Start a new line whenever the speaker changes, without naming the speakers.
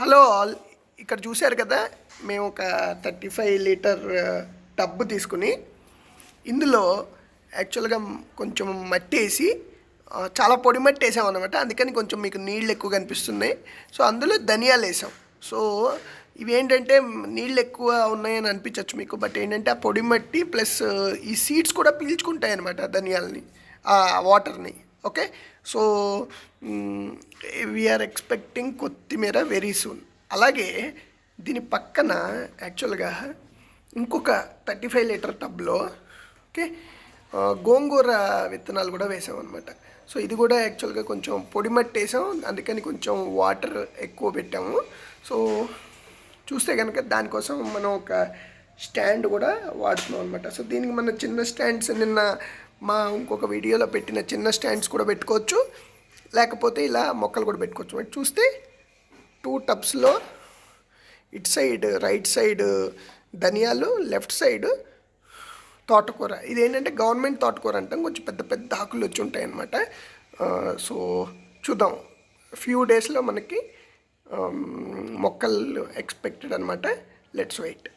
Hello all. ఇక్కడ చూశారు కదా మేము ఒక థర్టీ ఫైవ్ లీటర్ టబ్ తీసుకుని ఇందులో యాక్చువల్గా కొంచెం మట్టి వేసి చాలా పొడి మట్టి వేసాం అనమాట అందుకని కొంచెం మీకు నీళ్ళు ఎక్కువ కనిపిస్తున్నాయి. సో అందులో ధనియాలు వేసాం. సో ఇవేంటంటే నీళ్ళు ఎక్కువ ఉన్నాయని అనిపించవచ్చు మీకు బట్ ఏంటంటే ఆ పొడి మట్టి ప్లస్ ఈ సీడ్స్ కూడా పీల్చుకుంటాయి అనమాట ధనియాలని ఆ వాటర్ని. Okay so we are expecting కొత్తిమీర వెరీ సూన్ అలాగే దీని పక్కన యాక్చువల్గా ఇంకొక థర్టీ ఫైవ్ లీటర్ టబ్లో ఓకే గోంగూర విత్తనాలు కూడా వేసాం అనమాట సో ఇది కూడా యాక్చువల్గా కొంచెం పొడి మట్టి వేసాం. అందుకని కొంచెం వాటర్ ఎక్కువ పెట్టాము. సో చూస్తే కనుక దానికోసం మనం ఒక స్టాండ్ కూడా వాడుతున్నాం అనమాట సో దీనికి మన చిన్న స్టాండ్స్ నిన్న మా ఇంకొక వీడియోలో పెట్టిన చిన్న స్టాండ్స్ కూడా పెట్టుకోవచ్చు. లేకపోతే ఇలా మొక్కలు కూడా పెట్టుకోవచ్చు. మరి చూస్తే టూ టబ్స్లో ఇటు సైడ్ రైట్ సైడ్ ధనియాలు లెఫ్ట్ సైడ్ తోటకూర. ఇదేంటంటే గవర్నమెంట్ తోటకూర అంటాం. కొంచెం పెద్ద పెద్ద ఆకులు వచ్చి ఉంటాయి అన్నమాట సో చూద్దాం. ఫ్యూ డేస్లో మనకి మొక్కలు ఎక్స్పెక్టెడ్ అనమాట లెట్స్ వెయిట్